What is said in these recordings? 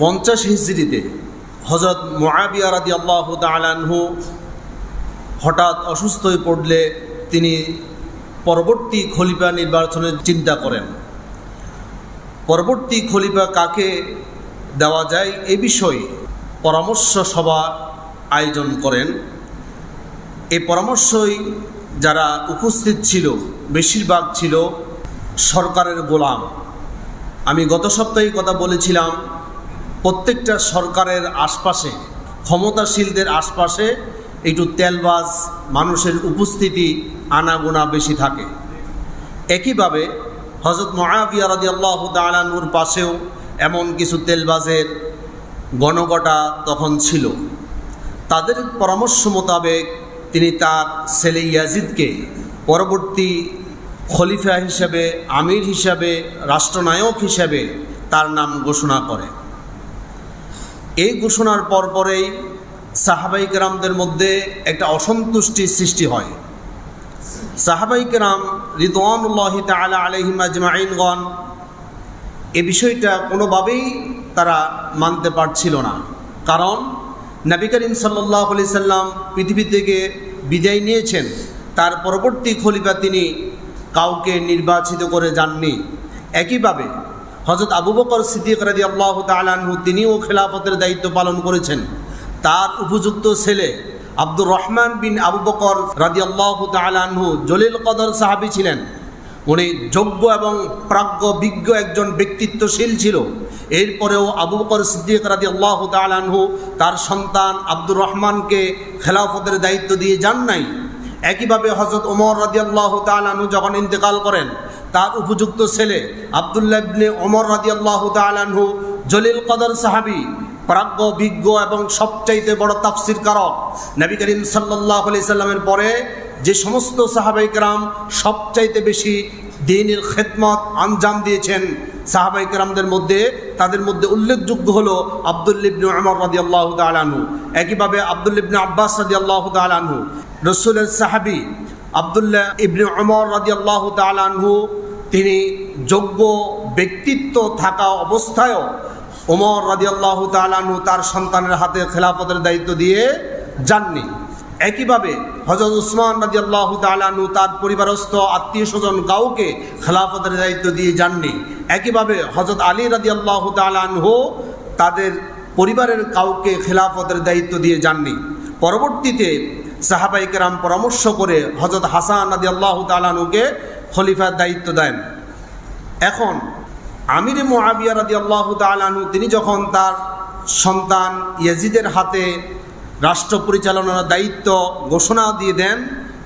পঞ্চাশ হিজড়িতে হজরত মোয়াবিয়া রাদি আল্লাহ তালানহু হঠাৎ অসুস্থ হয়ে পড়লে তিনি পরবর্তী খলিফা নির্বাচনের চিন্তা করেন। পরবর্তী খলিফা কাকে দেওয়া যায় এ বিষয়ে পরামর্শ সভা আয়োজন করেন। এই পরামর্শই যারা উপস্থিত ছিল, বেশিরভাগ ছিল সরকারের গোলাম। আমি গত সপ্তাহে কথা বলেছিলাম প্রত্যেকটা সরকারের আশপাশে, ক্ষমতাশীলদের আশপাশে একটু তেলবাজ মানুষের উপস্থিতি আনাগোনা বেশি থাকে। একইভাবে হজরত মহাবিয়া রাদি আল্লাহ তালানুর পাশেও এমন কিছু তেলবাজের গণগটা তখন ছিল। তাদের পরামর্শ মোতাবেক তিনি তার ছেলে ইয়াজিদকে পরবর্তী খলিফা হিসেবে, আমির হিসাবে, রাষ্ট্রনায়ক হিসেবে তার নাম ঘোষণা করে এই ঘোষণার পরপরেই সাহাবাই কেরামদের মধ্যে একটা অসন্তুষ্টি সৃষ্টি হয়। সাহাবাই কেরাম রিদওয়ানুল্লাহ তালা এ বিষয়টা কোনোভাবেই তারা মানতে পারছিল না। কারণ নবী করিম সাল্লাহ আলি সাল্লাম পৃথিবী থেকে বিদায় নিয়েছেন, তার পরবর্তী খলিফা তিনি কাউকে নির্বাচিত করে যাননি। একইভাবে হজরত আবু বকর সিদ্দিক রাজি আল্লাহ তালানহু তিনিও খেলাফতের দায়িত্ব পালন করেছেন। তার উপযুক্ত ছেলে আব্দুর রহমান বিন আবু বকর রাজি আল্লাহ তালানহু জলিল কদর সাহাবি ছিলেন। উনি যোগ্য এবং প্রাজ্ঞ, বিজ্ঞ একজন ব্যক্তিত্বশীল ছিল। এরপরেও আবু বকর সিদ্দিক রাজি আল্লাহ তালানহু তার সন্তান আব্দুর রহমানকে খেলাফতের দায়িত্ব দিয়ে যান নাই। একইভাবে হজরত ওমর রাজি আল্লাহ তালানহু যখন ইন্তেকাল করেন তার উপযুক্ত ছেলে আবদুল্লাহ ইবনে ওমর রাজি আল্লাহ তালানহু জলিল কদর সাহাবি, প্রাজ্ঞ, বিজ্ঞ এবং সবচাইতে বড় তাফসির কারক নবী করিম সাল্লাহ আলি সাল্লামের পরে যে সমস্ত সাহাবাইকরাম সবচাইতে বেশি দিনের খেদমত আঞ্জাম দিয়েছেন সাহাবাইকরামদের মধ্যে, তাদের মধ্যে উল্লেখযোগ্য হলো আবদুল্লিবনে আমর রাদি আল্লাহ তালানহু একইভাবে আবদুল্লিবনে আব্বাস রাদি আল্লাহ তালানহু রসুলের সাহাবি আবদুল্লাহ ইবনে অমর রাদি আল্লাহ তালানহু তিনি যোগ্য ব্যক্তিত্ব থাকা অবস্থায়ও ওমর রাজি আল্লাহ তালানহু তার সন্তানের হাতে খেলাফতের দায়িত্ব দিয়ে যাননি। একইভাবে হজরত উসমান রাজি আল্লাহ তালানহু তার পরিবারস্থ আত্মীয় স্বজন কাউকে খেলাফতের দায়িত্ব দিয়ে যাননি। একইভাবে হজরত আলী রাজি আল্লাহ তালানহু তাদের পরিবারের কাউকে খেলাফতের দায়িত্ব দিয়ে যাননি। পরবর্তীতে সাহাবাইকেরাম পরামর্শ করে হজরত হাসান রাজি আল্লাহ তালানুকে খলিফার দায়িত্ব দেন। এখন আমির মোয়াবিয়া রাদি আল্লাহ তালানু তিনি যখন তার সন্তান ইয়াজিদের হাতে রাষ্ট্র পরিচালনার দায়িত্ব ঘোষণা দিয়ে দেন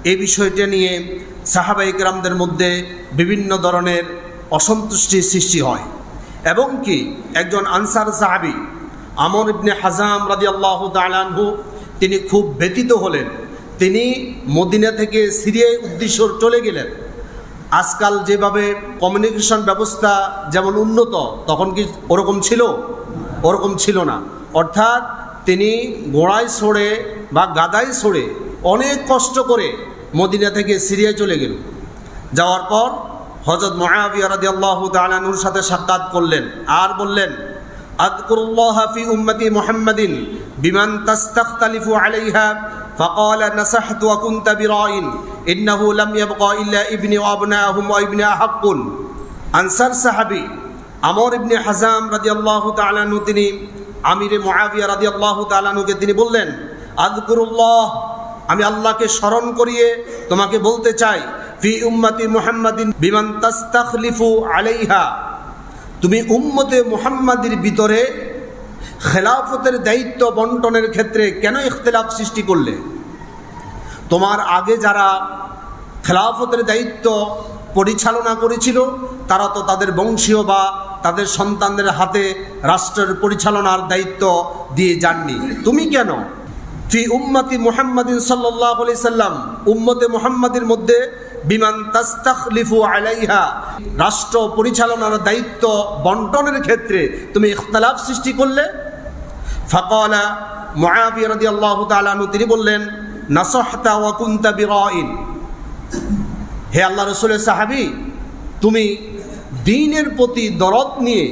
এই বিষয়টা নিয়ে সাহাবাইকরামদের মধ্যে বিভিন্ন ধরনের অসন্তুষ্টির সৃষ্টি হয়। এবং কি একজন আনসার সাহাবি আমর ইবনে হাজাম রাদি আল্লাহ তালানহু তিনি খুব ব্যতীত হলেন। তিনি মদিনা থেকে সিরিয়ায় উদ্দেশ্য চলে গেলেন। আজকাল যেভাবে কমিউনিকেশন ব্যবস্থা যেমন উন্নত, তখন কি ওরকম ছিল? ওরকম ছিল না। অর্থাৎ তিনি গোড়ায় সরে বা গাদায় সরে অনেক কষ্ট করে মদিনা থেকে সিরিয়ায় চলে গেল যাওয়ার পর হজরত মহাবিয়া আল্লাহ তালানুর সাথে সাক্ষাৎ করলেন আর বললেন আদকুরুল্লাহ ফি উম্মতি মুহাম্মাদিন বিমান তাস্তাখতালিফু আলাইহা فقال نصحت وكنت براء إنه لم يبقى إلا ابني وأبناهم وابن حق আনসার সাহাবি আমর ইবনে হাজাম রাদি আল্লাহ তালানু তিনি আমিরে মহাবিয়া রাদি আল্লাহ তালানুকে তিনি বললেন আদকুরুল্লাহ আমি আল্লাহকে স্মরণ করিয়ে তোমাকে বলতে চাই ফি উম্মতি মুহাম্মাদিন বিমান তাস্তাখলিফু আলাইহা তুমি উম্মতে মুহাম্মাদির ভিতরে খেলাফতের দায়িত্ব বন্টনের ক্ষেত্রে কেন ইখতলাফ সৃষ্টি করলে? তোমার আগে যারা খেলাফতের দায়িত্ব পরিচালনা করেছিল, তারা তো তাদের বংশীয় বা তাদের সন্তানদের হাতে রাষ্ট্রের পরিচালনার দায়িত্ব দিয়ে যাননি। তুমি কেন? ফি উম্মতি মুহাম্মাদিন সাল্লাহ সাল্লাম, উম্মতে মুহাম্মাদের মধ্যে বিমান তাস্তাখলিফু আলাইহা। রাষ্ট্র পরিচালনার দায়িত্ব বন্টনের ক্ষেত্রে তুমি ইখতলাফ সৃষ্টি করলে? ফাকালা মুআবিয়া রাদিয়াল্লাহু তাআলা আনহু, তিনি বললেন, নাসহতা ওয়া কুনতা বিরাইন হে আল্লাহ রসুলের সাহাবি, তুমি দিনের প্রতি দরদ নিয়ে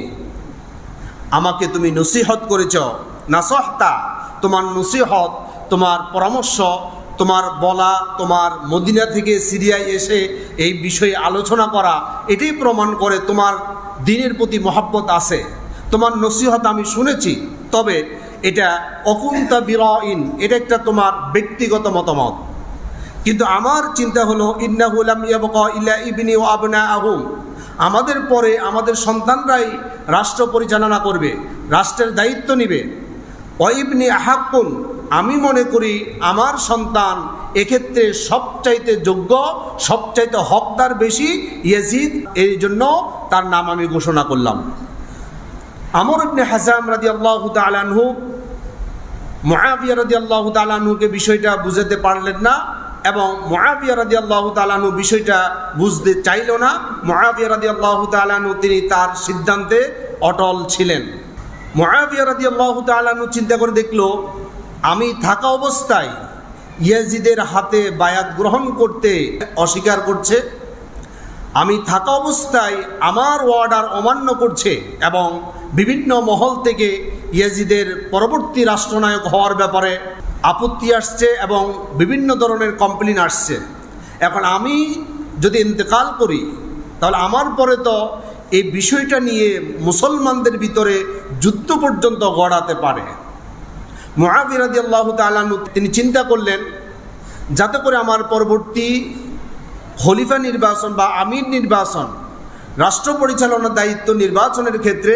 আমাকে তুমি নসিহত করেছ। নাসহতা, তোমার নসিহত, তোমার পরামর্শ তোমার বলা, তোমার মদিনা থেকে সিরিয়ায় এসে এই বিষয়ে আলোচনা করা, এটাই প্রমাণ করে তোমার দিনের প্রতি মহাব্বত আছে। তোমার নসিহত আমি শুনেছি, তবে এটা অকুন্তা বিরইন, এটা একটা তোমার ব্যক্তিগত মতামত। কিন্তু আমার চিন্তা হলো ইন্নাহুলাম ইয়াবকা ইল্লা ইবনি ও আবনা আহুম আমাদের পরে আমাদের সন্তানরাই রাষ্ট্র পরিচালনা করবে, রাষ্ট্রের দায়িত্ব নিবে। ওয়াইবনি আহাক্কুন, আমি মনে করি আমার সন্তান এক্ষেত্রে সবচাইতে যোগ্য, সবচাইতে হকদার বেশি ইয়াজিদ, এই জন্য তার নাম আমি ঘোষণা করলাম। আমর ইবনে হাসাম রাদি আল্লাহ তালানহু মহাবিয়া রাদি আল্লাহ তালানুকে বিষয়টা বুঝাতে পারলেন না এবং মহাবিয়া রাদি আল্লাহ তালানু বিষয়টা বুঝতে চাইল না। মহাবিয়া রাদি আল্লাহ তালানু তিনি তার সিদ্ধান্তে অটল ছিলেন। মহাবিয়া চিন্তা করে দেখল, আমি থাকা অবস্থায় ইয়াজিদের হাতে বায়াত গ্রহণ করতে অস্বীকার করছে, আমি থাকা অবস্থায় আমার অর্ডার অমান্য করছে এবং বিভিন্ন মহল থেকে ইয়াজিদের পরবর্তী রাষ্ট্রনায়ক হওয়ার ব্যাপারে আপত্তি আসছে এবং বিভিন্ন ধরনের কমপ্লেন আসছে। এখন আমি যদি ইন্তেকাল করি, তাহলে আমার পরে তো এই বিষয়টা নিয়ে মুসলমানদের ভিতরে যুদ্ধ পর্যন্ত গড়াতে পারে। মহাবিরাদি আল্লাহ তালানু তিনি চিন্তা করলেন, যাতে করে আমার পরবর্তী খলিফা নির্বাচন বা আমির নির্বাচন, রাষ্ট্র পরিচালনার দায়িত্ব নির্বাচনের ক্ষেত্রে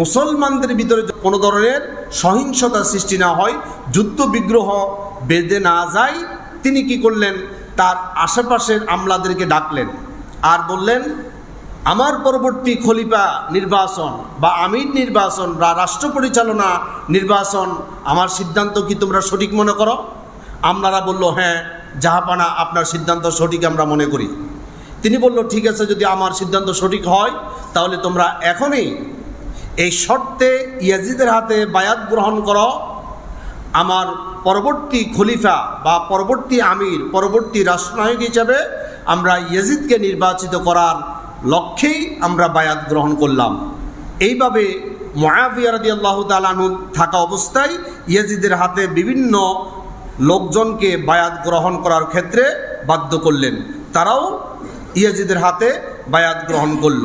মুসলমানদের ভিতরে কোনো ধরনের সহিংসতা সৃষ্টি না হয়, যুদ্ধ বিগ্রহ বেঁধে না যায়, তিনি কি করলেন? তার আশেপাশের আমলাদেরকে ডাকলেন আর বললেন আমার পরবর্তী খলিফা নির্বাচন বা আমির নির্বাচন বা রাষ্ট্র পরিচালনা নির্বাচন আমার সিদ্ধান্ত কি তোমরা সঠিক মনে করো? আপনারা বলল হ্যাঁ জাহাপানা আপনার সিদ্ধান্ত সঠিক আমরা মনে করি। তিনি বলল, ঠিক আছে, যদি আমার সিদ্ধান্ত সঠিক হয়, তাহলে তোমরা এখনই এই শর্তে ইয়াজিদের হাতে বায়াত গ্রহণ করো। আমার পরবর্তী খলিফা বা পরবর্তী আমির, পরবর্তী রাষ্ট্রনায়ক হিসাবে আমরা ইয়াজিদকে নির্বাচিত করার লক্ষ্যেই আমরা বায়াত গ্রহণ করলাম। এইভাবে মহাবিয়া রাদি আল্লাহ তালানু থাকা অবস্থায় ইয়াজিদের হাতে বিভিন্ন লোকজনকে বায়াত গ্রহণ করার ক্ষেত্রে বাধ্য করলেন। তারাও ইয়াজিদের হাতে বায়াত গ্রহণ করল।